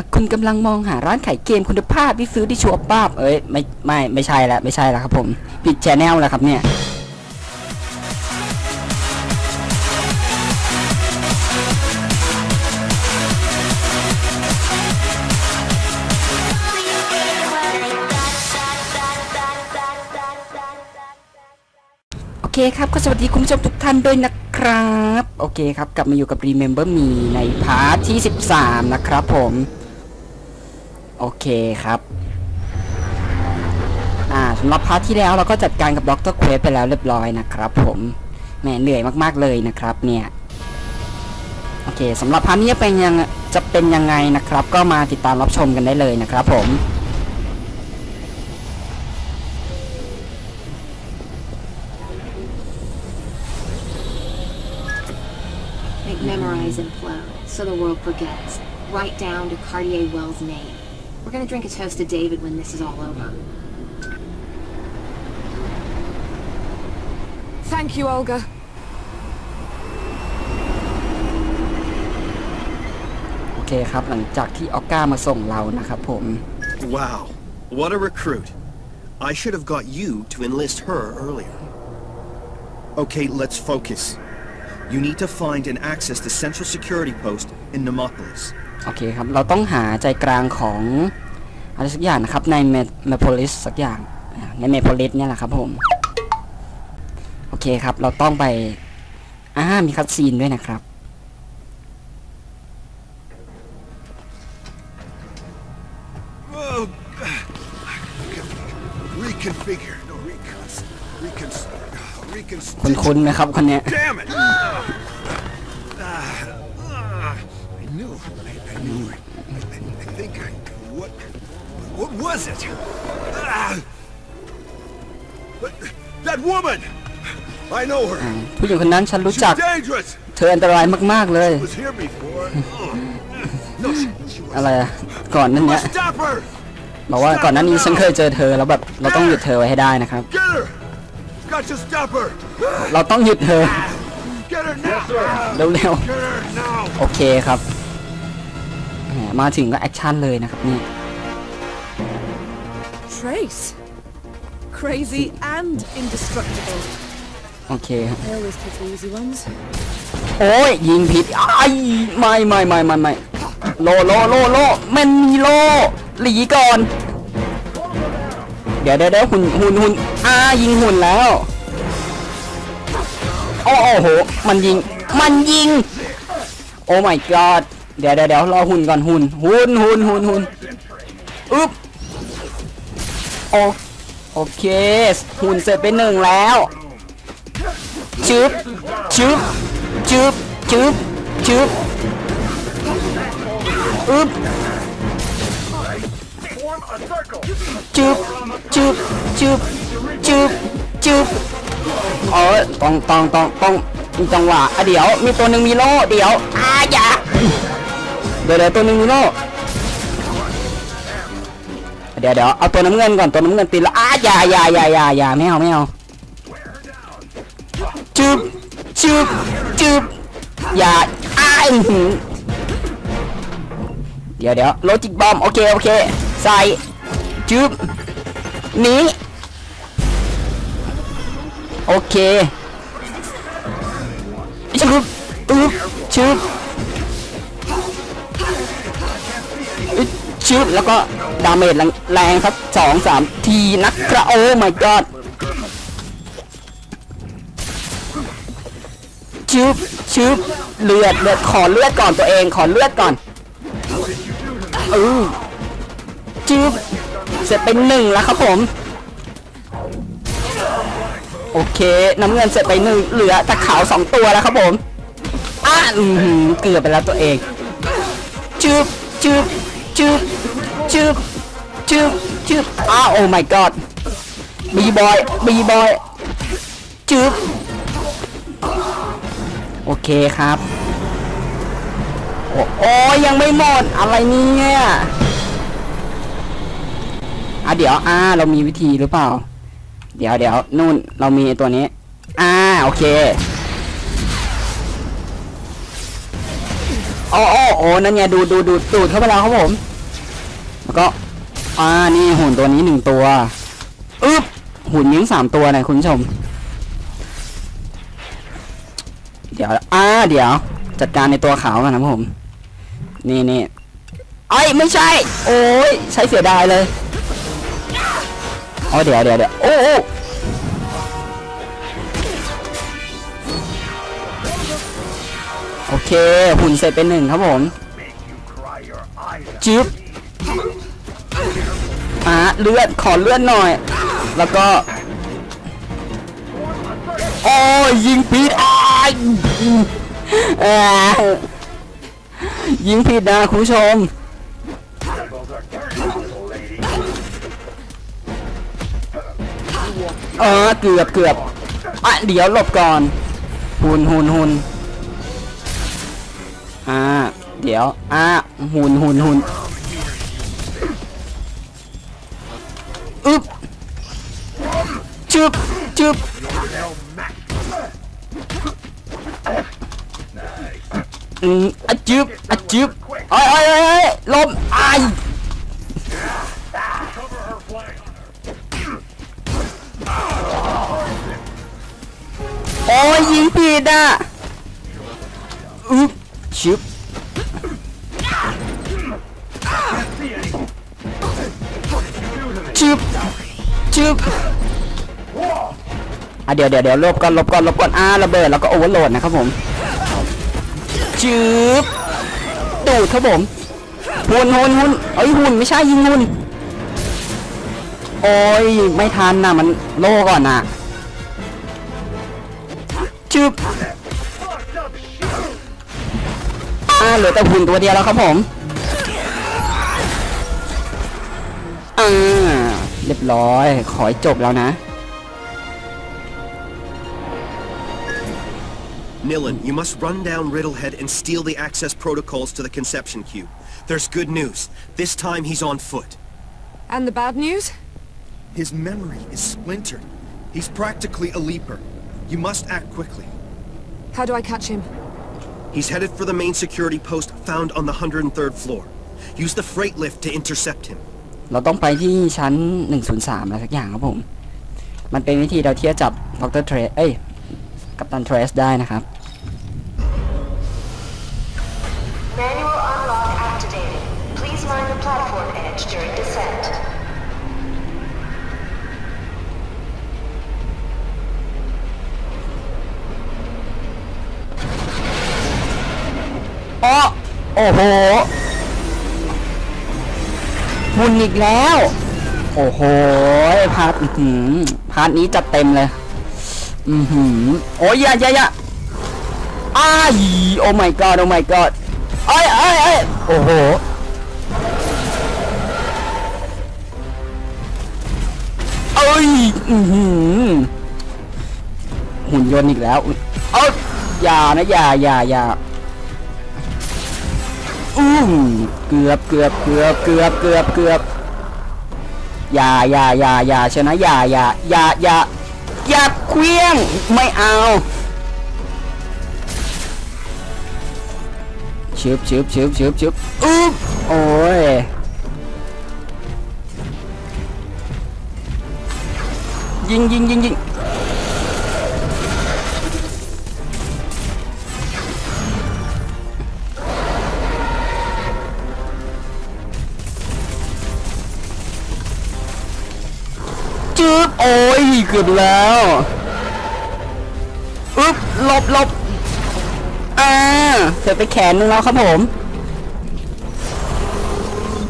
ากคุณกำลังมองหาร้านขายเกมคุณภาพที่ซื้อที่ชัวร์ป้าบเอ้ยไม่ไม่ไม่ใช่ละไม่ใช่ละครับผมปิดแชนแนลแล้วครับเนี่ยโอเคครับ ก็สวัสดีคุณผู้ชมทุกท่านด้วยนะครับ โอเคครับ กลับมาอยู่กับ Remember Me ในพาร์ทที่ 13 นะครับผม โอเคครับ อ่าสำหรับพาร์ทที่แล้วเราก็จัดการกับดรเควสไปแล้วเรียบร้อยนะครับผมแหมเหนื่อยมากๆเลยนะครับ เนี่ย โอเคสำหรับพาร์ทนี้จะเป็นยังจะเป็นยังไงนะครับ ก็มาติดตามรับชมกันได้เลยนะครับ ผม Make memorize implode, so the world forgets. Write down to Cartier Wells' name. We're gonna drink a toast to David when this is all over. Thank you, Olga. โอเคครับหลังจากที่ออก้ามาส่งเรานะครับผม Wow, what a recruit. I should have got you to enlist her earlier. Okay, let's focus. You need to find and access the Central Security Post in Nemopolis. โอเคครับ เราต้องหาใจกลางของอะไรสักอย่างนะครับ ในเมโพลิสสักอย่างอ่าในเมโพลิสเนี่ยแหละครับผม โอเคครับ เราต้องไปอ่ามีคัดซีนด้วยนะครับ Oh, reconfigure. No, recons. Recons. Recons. คุ้นๆไหมครับคนเนี้ย was it? Ah, but that woman. I know her. ผู้หญิงคนนั้นฉันรู้จัก She's dangerous. เธออันตรายมาก ๆ เลย Was here before. Oh. No, she, she was. อะไรอะก่อนนั้นเนี้ย Must stop her. บอกว่าก่อนหน้านี้ฉันเคยเจอเธอแล้วแบบเราต้องหยุดเธอไว้ให้ได้นะครับ Get her. Got to stop her. เราต้องหยุดเธอ Get her now. เร็ว Get her now. ๆโอเคครับแหมมาถึงก็แอคชั่นเลยนะครับนี่ Trace. Crazy and indestructible. โอเคครับ I always pick the easy ones. โอ้ยยิงผิดไอ้ายไม่ไม่ไม่ไม่ไม่โลโลโลโลมันมีโลหลีก่อน เดี๋ยวเดี๋ยวเดี๋ยวหุ่นหุ่นหุ่นอ่ายิงหุ่นแล้วโอ้โอ้โหมันยิงมันยิง โอ้ my god เดี๋ยวเดี๋ยวเดี๋ยวรอหุ่นก่อนหุ่นหุ่นหุ่นหุ่นหุ่นอึ๊บ โอโอเค หุ่นเสร็จไปหนึ่งแล้วชึบชึบชึบชึบชึบอึ๊บจึบจึบจึบจึบจึบเออต้องต้องต้องต้องมีจังหวะอะเดี๋ยว มีตัวหนึ่งมีโล่เดี๋ยวอาอย่าเดี๋ยวเดี๋ยวตัวหนึ่งมีโล่ เดี๋ยวเดี๋ยวเอาตัวน้ำเงินก่อนตัวน้ำเงินตีแล้วอาอย่าอย่าอย่าอย่าอย่าไม่เอาไม่เอาจึบจึบจึบอย่าอ้ายอื้อหือเดี๋ยวเดี๋ยวโลจิกบอมโอเคโอเคใส่จึบหนีโอเคชึบอึ๊บชึบ ชึบแล้วก็ดาเมจแรงครับสองสามทีนะครับโอ้ my god ชึบชึบเลือดเลือดขอเลือดก่อนตัวเองขอเลือดก่อนเออชึบเสร็จเป็นหนึ่งแล้วครับผม โอเคน้ำเงินเสร็จไปหนึ่งเหลือตะขาวสองตัวแล้วครับผมอะเกือบไปแล้วตัวเองจึบจึบ จึบจึบจึบจึบอ้าวโอ้ my god บีบอยบีบอยจึบโอเคครับ โอ้ยยังไม่หมด อะไรเนี่ยอะเดี๋ยวอ่าเรามีวิธีหรือเปล่า เดี๋ยวเดี๋ยวนู่นเรามีตัวนี้อ่าโอเคโอ้โอ้โอ้นั่นไงดูดูดูดูดเข้าไปแล้วครับผม แล้วก็อ่านี่หุ่นตัวนี้หนึ่งตัวอึ๊บหุ่นยิงสามตัวนะคุณผู้ชม เดี๋ยวอ่าเดี๋ยว จัดการในตัวขาวกันนะผม นี่นี่ไอ้ไม่ใช่ โอ้ยใช้เสียดายเลยอ๋อเดี๋ยวเดี๋ยวเดี๋ยวโอ้โอ้โอเคหุ่นเสร็จเป็นหนึ่งครับผมจึ๊บ อะเลือดขอเลือดหน่อย แล้วก็โอ้ยยิงผิดอ้ายยิงผิดนะคุณผู้ชมเออเกือบเกือบอะเดี๋ยวหลบก่อนหุนหุนหุนอ่าเดี๋ยวอ่าหุนหุนหุน จึบอืมอจึบอจึบเอ้ยเอ้ยเอ้ยเอ้ลมไอโอ้ยยิงผิดอะอึ๊บชึบชึบชึบ อะเดี๋ยวเดี๋ยวเดี๋ยวลบก่อนลบก่อนลบก่อนอ่าระเบิดแล้วก็โอเวอร์โหลดนะครับผมชึบดูดครับผมหุ่นหุ่นหุ่นเอ้ยหุ่นไม่ใช่ยิงหุ่นโอ้ยไม่ทันนะมันโล่ก่อนน่ะชึบอ่าเหลือแต่หุ่นตัวเดียวแล้วครับผมอ่าเรียบร้อยขอจบแล้วนะ Nilin, you must run down Riddlehead and steal the access protocols to the conception cube. There's good news. This time he's on foot. And the bad news? His memory is splintered. He's practically a leaper. You must act quickly. How do I catch him? He's headed for the main security post found on the 103rd floor. Use the freight lift to intercept him. เราต้องไปที่ชั้น 103อะไรสักอย่างครับผม มันเป็นวิธีเราเที่ยวจับดรเทรสเอ้ย กัปตันเทรสได้นะครับ อ๋อโอ้โหหุ่นอีกแล้ว โอ้โหพาร์ทอื้อหือพาร์ทนี้จัดเต็มเลย อือหือโอ้ยย่าอย่าอย่าอ้ายโอ้ my god โอ้ my god เอ้ยเอ้ยเอ้ยโอ้โหเอ้ยอือหือหุ่นยนต์อีกแล้ว เอ้ยอย่านะอย่าอย่าอย่า อู้เกือบเกือบเกือบเกือบเกือบเกือบอย่าอย่าอย่าอย่าชนะอย่าอย่าอย่าอย่าอย่าเคลี้ยงไม่เอาชึบชึบชึบชึบชึบอุ๊บโอ้ยยิงยิงยิงยิง เกือบแล้วอึ๊บหลบหลบอ่าเสร็จไปแขนหนึงแล้วครับผม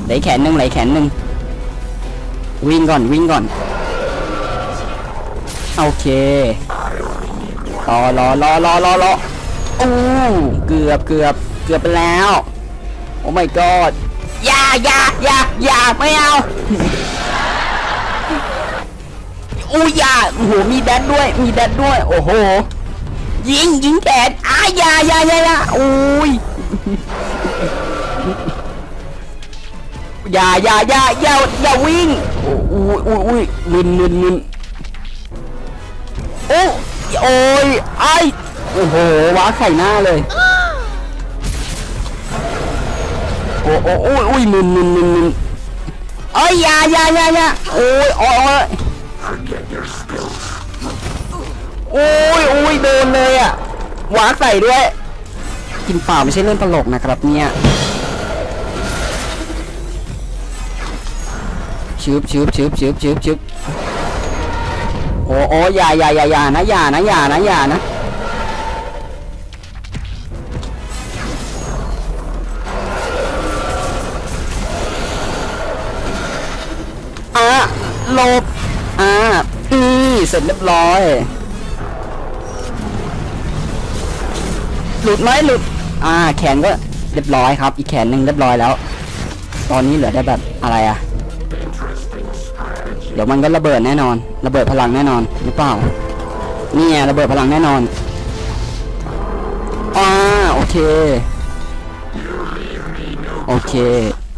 ไหลแขนหนึ่งไหลแขนหนึ่งวิ่งก่อนวิ่งก่อน โอเครอรอรอรอรอรออู้เกือบเกือบเกือบไปแล้ว โอ้ my god อย่าอย่าอย่าอย่าไม่เอา อู้ยาโอ้โหมีแดดด้วย มีแดดด้วย โอ้โห ยิงยิงแขนอ้ายอยายายาอยาโอ้ยอย่าอย่าอย่าอย่าอย่าวิ่งโอ้ยโอ้ยโอ้ยมึนมึนมึนโอ้โอ้ยไอโอ้โหว้าไข่หน้าเลยโอ้โอ้อ้ยโอ้ยมึนมึนมึนมึนเอ้ยอยาอยาอยาอยาโอ้ยโอ้ย อ้ยโอ้ยโดนเลยอะวากใส่ด้วย กินเปล่าไม่ใช่เรื่องตลกนะครับเนี่ยชืบชืบชืบชืบชืบชืบโอ้โอ้อยาอยาอยาอยานะอยานะอยานะอยานะอะหลบอะนี่เสร็จเรียบร้อย หลุดไหมหลุด อ่า แขนก็เรียบร้อยครับ อีกแขนหนึ่งเรียบร้อยแล้ว ตอนนี้เหลือได้แบบอะไรอะเดี๋ยวมันก็ระเบิดแน่นอน ระเบิดพลังแน่นอนหรือเปล่า นี่ไงระเบิดพลังแน่นอนอ่าโอเค โอเค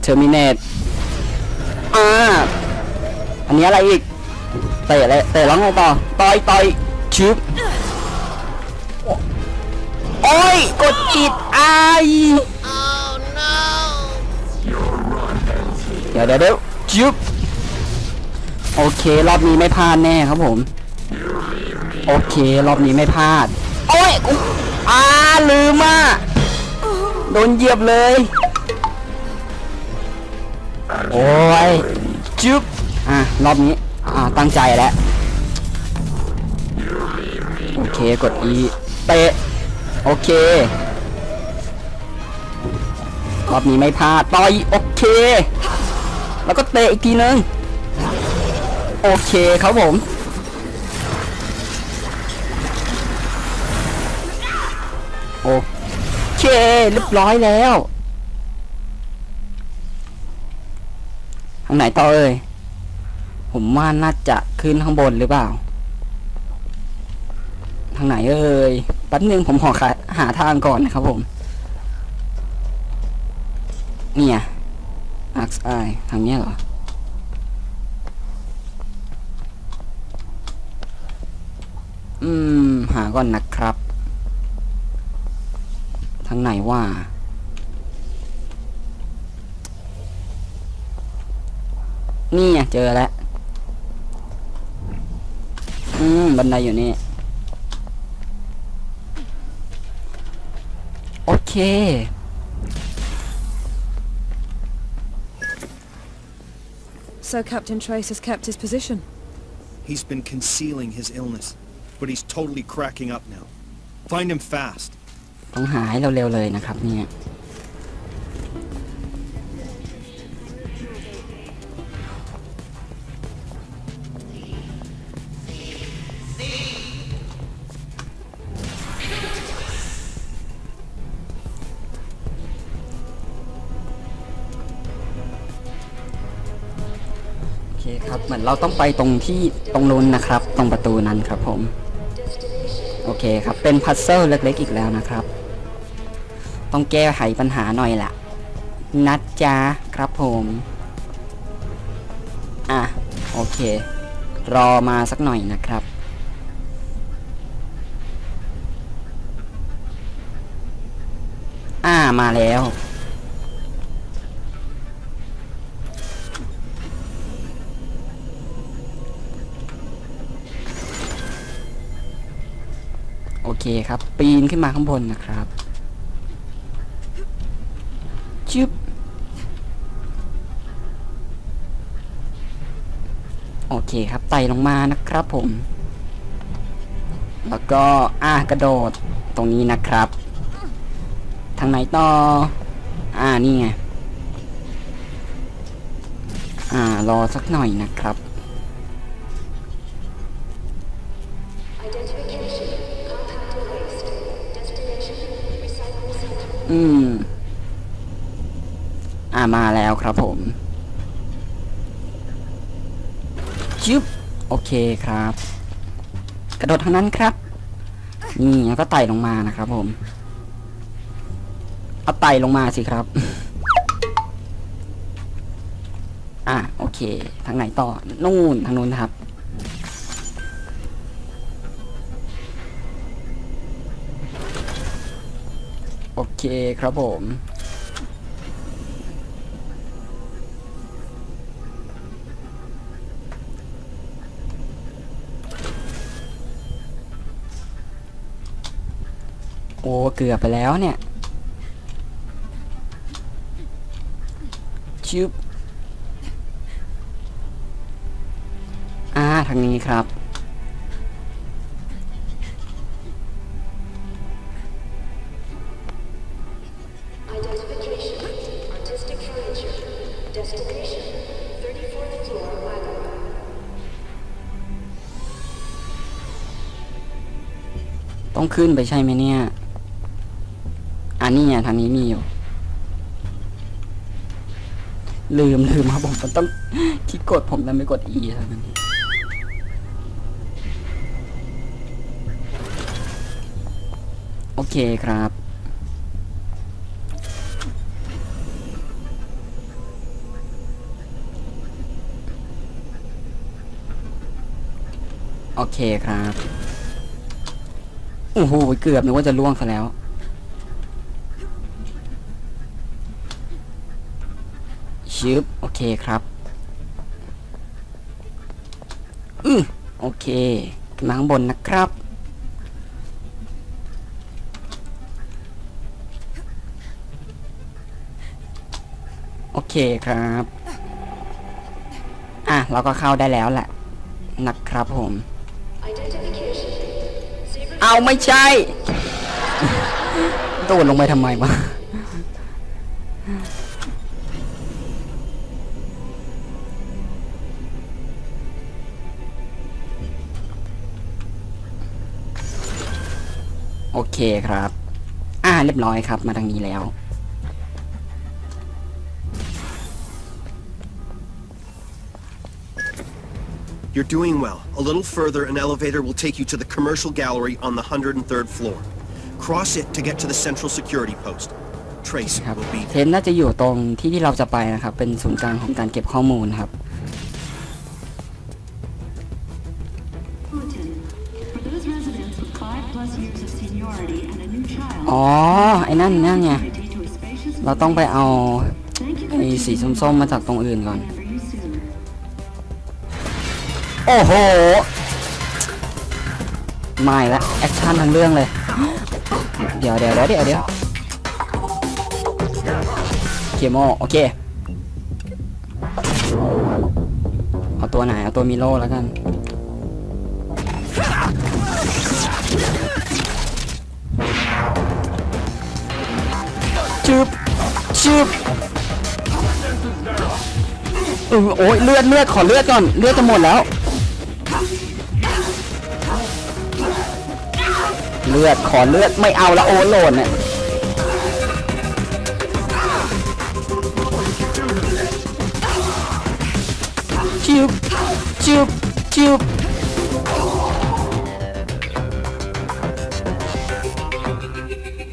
เทอร์มินเนตอ่าอันนี้อะไรอีกเตะเลยเตะแล้วไงต่อต่อยต่อยชิบ อ้ย กดจิตไอเดี๋ยวเดี๋ยวเดี๋ยวชิบโอเค รอบนี้ไม่พลาดแน่ครับผม โอเค รอบนี้ไม่พลาด โอ้ยกูอ่าลืมอะโดนเหยียบเลย โอ้ยจุ๊บอะ รอบนี้ อ่า ตั้งใจแล้ว โอเค กด E เตะ โอเครอบนี้ไม่พลาดต่อยโอเค แล้วก็เตะอีกทีนึง โอเคครับผม โอเคเรียบร้อยแล้วทางไหนต่อเอ่ยผมว่าน่าจะขึ้นข้างบนหรือเปล่า ทางไหนเอ่ย แป๊บนึงผมขอหาหาทางก่อนนะครับผม เนี่ยอักไอทางเนี้ยเหรอ อืม หาก่อนนะครับ ทางไหนว่านี่ไงเจอแล้ว อืม บันไดอยู่นี่ เค So Captain Trace has kept his position. He's been concealing his illness, but he's totally cracking up now. Find him fast. ต้องหาให้เร็วๆเลยนะครับเนี่ย เราต้องไปตรงที่ตรงนู้นนะครับ ตรงประตูนั้นครับผม โอเคครับ เป็นพัซเซิลเล็กๆอีกแล้วนะครับ ต้องแก้ไขปัญหาหน่อยละนัดจ้าครับผม อะ โอเค รอมาสักหน่อยนะครับอ่ามาแล้ว เคครับ ปีนขึ้นมาข้างบนนะครับชึบโอเคครับไต่ลงมานะครับผม แล้วก็อ่ากระโดดตรงนี้นะครับ ทางไหนต่อ อ่านี่ไงอ่ารอสักหน่อยนะครับ อ่ามาแล้วครับผมจึ๊บโอเคครับ กระโดดทางนั้นครับ นี่แล้วก็ไต่ลงมานะครับผม เอาไต่ลงมาสิครับ อะโอเค ทางไหนต่อ นู่นทางนู้นนะครับ เคครับผม โอ้เกือบไปแล้วเนี่ยชิบอ่าทางนี้ครับ ขึ้นไปใช่ไหมเนี่ย อันนี้ไงทางนี้มีอยู่ ลืมลืมครับผมมันต้องที่กดผมนั้นไม่กด E ท่านั้นเองโอเคครับโอเคครับ โอ้โหเกือบนึกว่าจะล่วงซะแล้ว ชิบโอเคครับ อือโอเคขึ้นมาข้างบนนะครับ โอเคครับ อะ เราก็เข้าได้แล้วแหละ นะครับผม เราไม่ใช่ โดดลงไปทำไมวะโอเคครับ อ่าเรียบร้อยครับ มาทางนี้แล้ว You're doing well. A little further, an elevator will take you to the commercial gallery on the 103rd floor. Cross it to get to the central security post. Trace ครับ will be เทนน่าจะอยู่ตรงที่ที่เราจะไปนะครับ เป็นศูนย์กลางของการเก็บข้อมูลครับ Putin. For those residents with five plus years of seniority and a new child, อ๋อ ไอ้นั่นนั่นไง opportunity to a spacious เราต้องไปเอา Thank you ไอ้สีส้มๆมาจากตรงอื่นก่อน อ้โห ไม่ละแอคชั่นทั้งเรื่องเลย เดี๋ยวเดี๋ยวเดี๋ยวเดี๋ยวเดี๋ยวเคโมโอเค เอาตัวไหน เอาตัวมิโลแล้วกันชืบชืบเออโอ้ยเลือดเลือดขอเลือดก่อน เลือดจะหมดแล้ว เลือดขอเลือดไม่เอาละโอเวอร์โหลดเนี่ยชิบชิบชิบ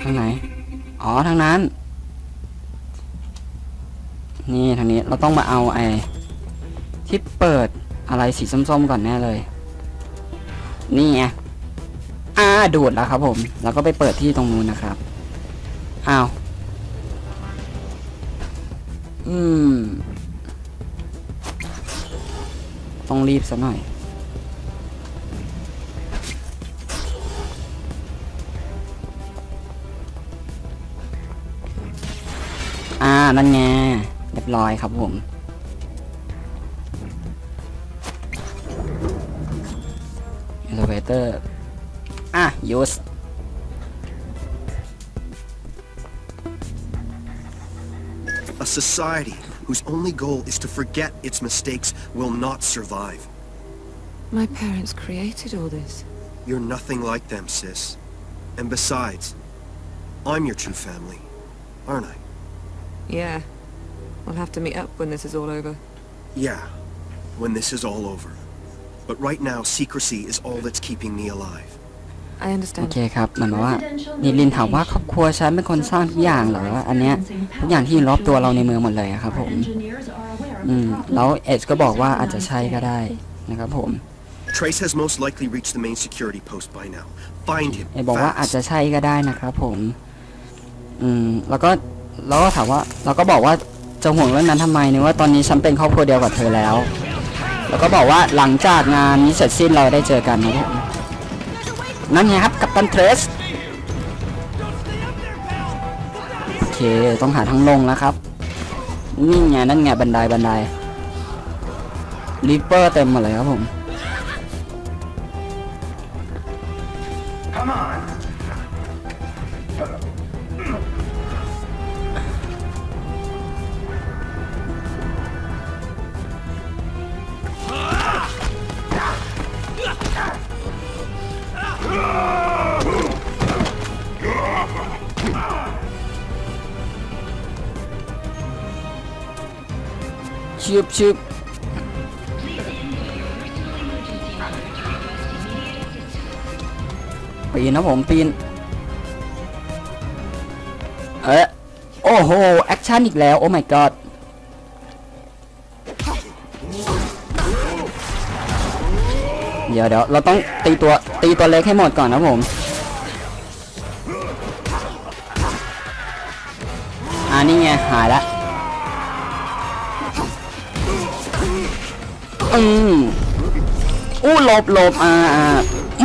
ทางไหน อ๋อทางนั้น นี่ทางนี้เราต้องมาเอาไอ้ที่เปิดอะไรสีส้มๆก่อนแน่เลย นี่ไง อ่าดูดแล้วครับ ผม แล้วก็ไปเปิดที่ตรงนู้นนะครับอ้าวอืม ต้องรีบซะหน่อย อ่า นั่นไง เรียบร้อยครับผม elevator อะ use a society whose only goal is to forget its mistakes will not survive. My parents created all this. You're nothing like them, sis. And besides, I'm your true family, aren't I? Yeah. We'll have to meet up when this is all over. Yeah, when this is all over. But right now, secrecy is all that's keeping me alive. I โอ understand. เคครับเหมือนว่านิลินถามว่าครอบครัวฉันเป็นคนสร้างทุกอย่างเหรออันเนี้ยทุกอย่างที่อยู่รอบตัวเราในเมืองหมดเลยอะครับผม Engineers are aware of อืม the problem. แล้วเอชก็บอกว่าอาจจะใช่ก็ได้นะครับผม Trace has most likely reached the main security post by now. Find him เอบอกว่าอาจ fast. จะใช่ก็ได้นะครับผมอืมแล้วก็เราก็ถามว่าเราก็บอกว่าจะห่วงเรื่องนั้นทำไมเนี่ยว่าตอนนี้ฉันเป็นครอบครัวเดียวกับเธอแล้ว แล้วก็บอกว่าหลังจากงานนี้เสร็จสิ้นเราได้เจอกันนะครับผม นั่นไงครับกับตันเทรสโอเคต้องหาทางลงแล้วครับ นี่ไงนั่นไงบันไดบันไดลีปเปอร์เต็มหมดเลยครับผม ชึบปีนนะผมปีน เอ๊ะโอ้โห แอคชั่นอีกแล้ว โอ้ my god เดี๋ยวเดี๋ยวเราต้องตีตัวตีตัวเล็กให้หมดก่อนนะผม อ่านี่ไง หายละ อืมอู้หลบหลบอ่า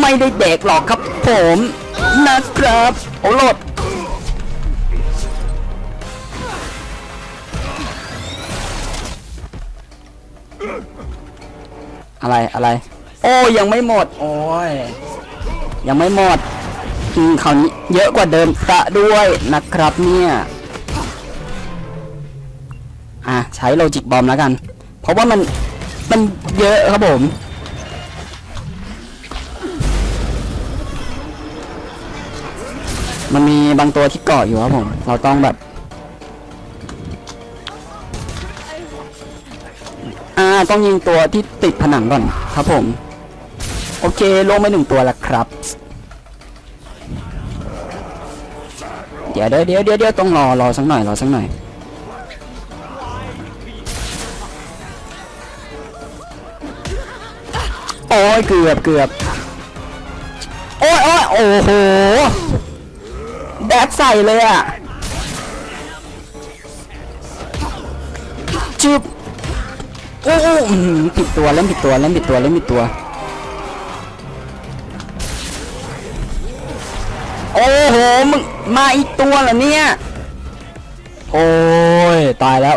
ไม่ได้เด็กหรอกครับผมนะครับโอ้หลบอะไรอะไร โอ้ยังไม่หมด โอ้ย ยังไม่หมดอืมคราวนี้เยอะกว่าเดิมซะด้วยนะครับเนี่ย อะ ใช้โลจิกบอมแล้วกัน เพราะว่ามัน มันเยอะครับผม มันมีบางตัวที่เกาะอยู่ครับผม เราต้องแบบ อ่า ต้องยิงตัวที่ติดผนังก่อนครับผม โอเค ลงไปหนึ่งตัวแล้วครับ เดี๋ยวเดี๋ยวเดี๋ยวเดี๋ยวต้องรอรอสักหน่อยรอสักหน่อย อ้ยเกือบเกือบโอ้ยโอ้ยโอ้โหแดดใส่เลยอะจึบโอ้โหอื้อผิดตัวเล่นผิดตัวเล่นผิดตัวเล่นผิดตัว โอ้โหมึงมาอีกตัวเหรอเนี่ย โอ้ย ตายแล้ว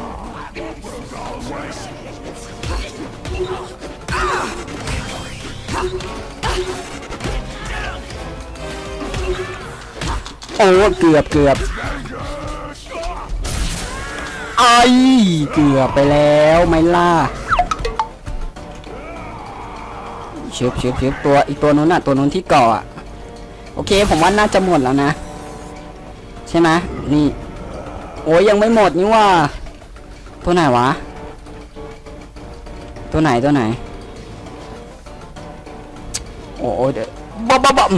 อ้เกือบเกือบไอ้เกือบไปแล้วไม่ล่าเชือบเชือบเชือบตัวอีกตัวนู้นน่ะตัวนู้นที่เกาะอะโอเค ผมว่าน่าจะหมดแล้วนะ ใช่ไหมนี่ โอ้ยยังไม่หมดนี่ว่า ตัวไหนวะ ตัวไหนตัวไหน โอ้โหเดี๋ยวบ๊อบบ๊อบบ๊อบ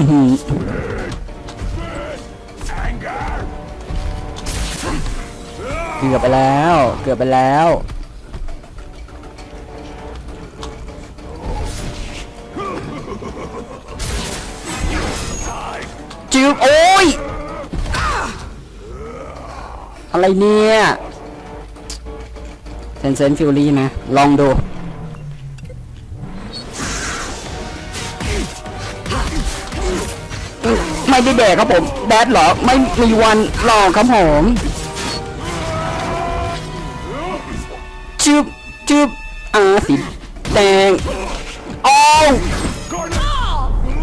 เกือบไปแล้ว เกือบไปแล้วจืบโอ้ย อะไรเนี่ยเซนเซนฟิลลี่นะ ลองดูไม่ได้แดกครับผม แดดเหรอ ไม่มีวันหลอกครับผม จึบจึบอ่าสีแดงโอ้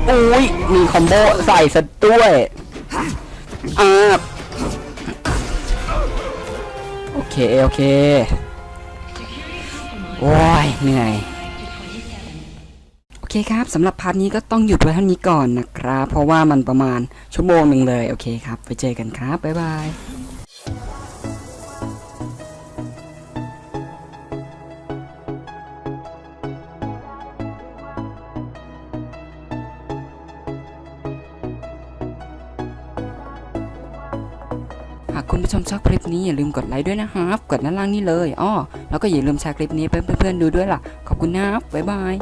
โอ้ยมีคอมโบใส่ซะด้วยอาโอเค โอเค โอ้ยเหนื่อยโอเคครับสำหรับพาร์ทนี้ก็ต้องหยุดไว้เท่านี้ก่อนนะครับ เพราะว่ามันประมาณชั่วโมงหนึ่งเลย โอเคครับ ไปเจอกันครับ บ๊ายบาย คุณผู้ชมชอบคลิปนี้อย่าลืมกดไลค์ด้วยนะครับ กดด้านล่างนี่เลยอ้อแล้วก็อย่าลืมแชร์คลิปนี้ไปเพื่อนๆดูด้วยล่ะ ขอบคุณนะครับบ๊ายบาย